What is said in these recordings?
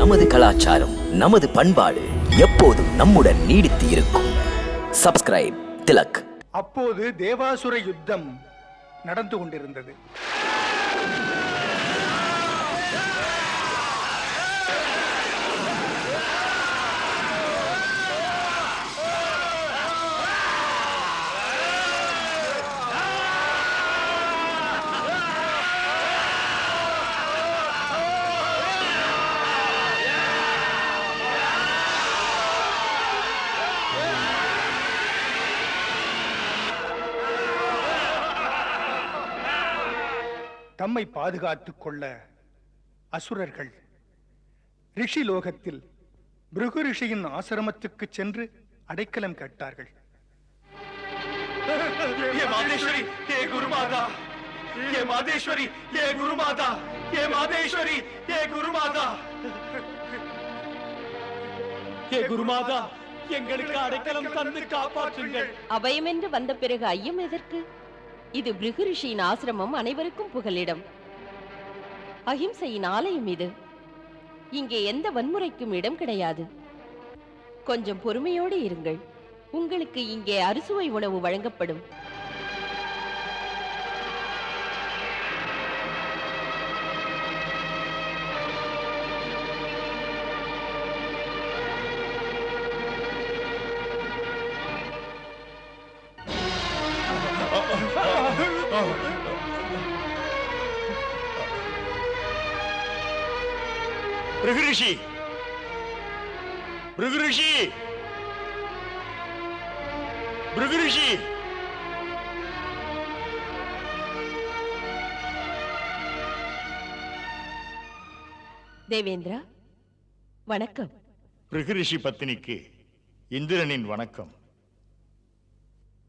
நமது கலாச்சாரம் நமது பண்பாடு எப்போதும் நம்முடன் நீடித்து இருக்கும். சப்ஸ்கிரைப் திலக். அப்போது தேவாசுர யுத்தம் நடந்து கொண்டிருந்தது. தம்மை பாதுகாத்துக் கொள்ள அசுரர்கள். ரிஷி லோகத்தில் பிருகு ரிஷியின் ஆசிரமத்துக்கு சென்று அடைக்கலம் கேட்டார்கள். எங்களுக்கு அடைக்கலம் தந்து காப்பாற்றுங்கள். அபயம் என்று வந்த பிறகு ஐயம் எதற்கு? இது பிருகுரிஷியின் ஆசிரமம் அனைவருக்கும் புகலிடம். அகிம்சையின் ஆலயம் இது. இங்கே எந்த வன்முறைக்கும் இடம் கிடையாது. கொஞ்சம் பொறுமையோடு இருங்கள். உங்களுக்கு இங்கே அறுசுவை உணவு வழங்கப்படும். பிருகுரிஷி பிருகுரிஷி பிருகுரிஷி தேவேந்திரா வணக்கம். பிருகுரிஷி பத்தினிக்கு இந்திரனின் வணக்கம்.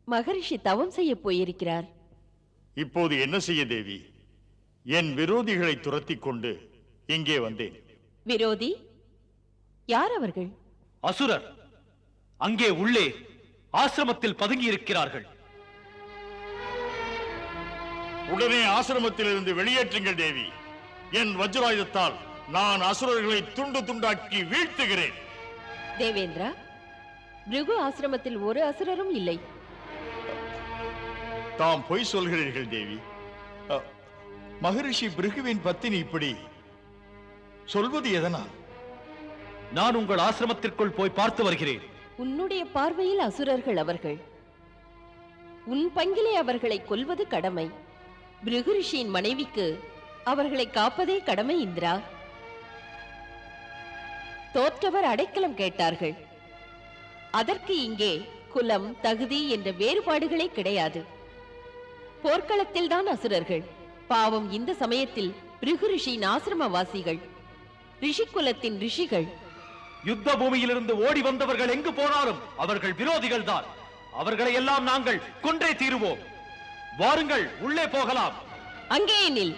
மகரிஷி தவம் செய்ய போயிருக்கிறார். இப்போது என்ன செய்ய தேவி? என் விரோதிகளை துரத்திக் கொண்டு இங்கே வந்தேன். விரோதி? யார் அவர்கள்? அசுரர் அங்கே உள்ளே ஆசிரமத்தில் பதுங்கி இருக்கிறார்கள் உடனே ஆசிரமத்திலிருந்து வெளியேற்றுங்கள் தேவி. என் வஜ்ராயுதத்தால் நான் அசுரர்களை துண்டு துண்டாக்கி வீழ்த்துகிறேன். தேவேந்திரா பிருகு ஆசிரமத்தில் ஒரு அசுரரும் இல்லை. தாம் பொய் சொல்கிறீர்கள் தேவி. மகரிஷி பிருகுவின் பத்தினி இப்படி சொல்வது எதனால்? நான் உங்கள் ஆசிரமத்திற்குள் போய் பார்த்து வருகிறேன். உன்னுடைய பார்வையில் அசுரர்கள் அவர்கள். உன் பங்கிலே அவர்களை கொல்வது கடமை. பிருகு ரிஷியின் மனைவிக்கு அவர்களை காப்பதே கடமை இந்திரா. தோற்றவர் அடைக்கலம் கேட்டார்கள். அதற்கு இங்கே குலம் தகுதி என்ற வேறுபாடுகளே கிடையாது. போர்க்களத்தில் தான் அசுரர்கள். பாவம் இந்த சமயத்தில் பிருகு ரிஷியின் ஆசிரமவாசிகள். ரிஷி குலத்தின் ரிஷிகள். யுத்த பூமியிலிருந்து ஓடி வந்தவர்கள் எங்கு போனாலும் அவர்கள் விரோதிகள் தான். அவர்களை எல்லாம் நாங்கள் கொன்றே தீருவோம். வாருங்கள் உள்ளே போகலாம். அங்கே நில்.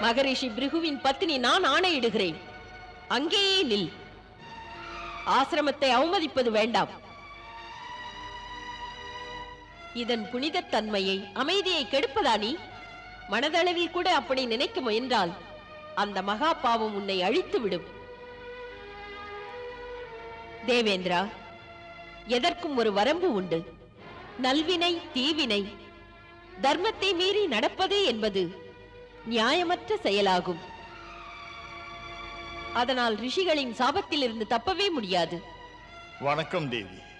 மகரிஷி பிருகுவின் பத்தினி நான் ஆணையிடுகிறேன். அங்கேயே நில். ஆசிரமத்தை அவமதிப்பது வேண்டாம். இதன் புனிதத் தன்மையை அமைதியை கெடுப்பதா நீ? மனதளவில் கூட அப்படி நினைக்க முயன்றால் அந்த மகா பாவம் உன்னை அழித்து விடும் தேவேந்திரா எதற்கும் ஒரு வரம்பு உண்டு. நல்வினை தீவினை தர்மத்தை மீறி நடப்பது என்பது நியாயமற்ற செயலாகும். அதனால் ரிஷிகளின் சாபத்திலிருந்து தப்பவே முடியாது. வணக்கம் தேவி.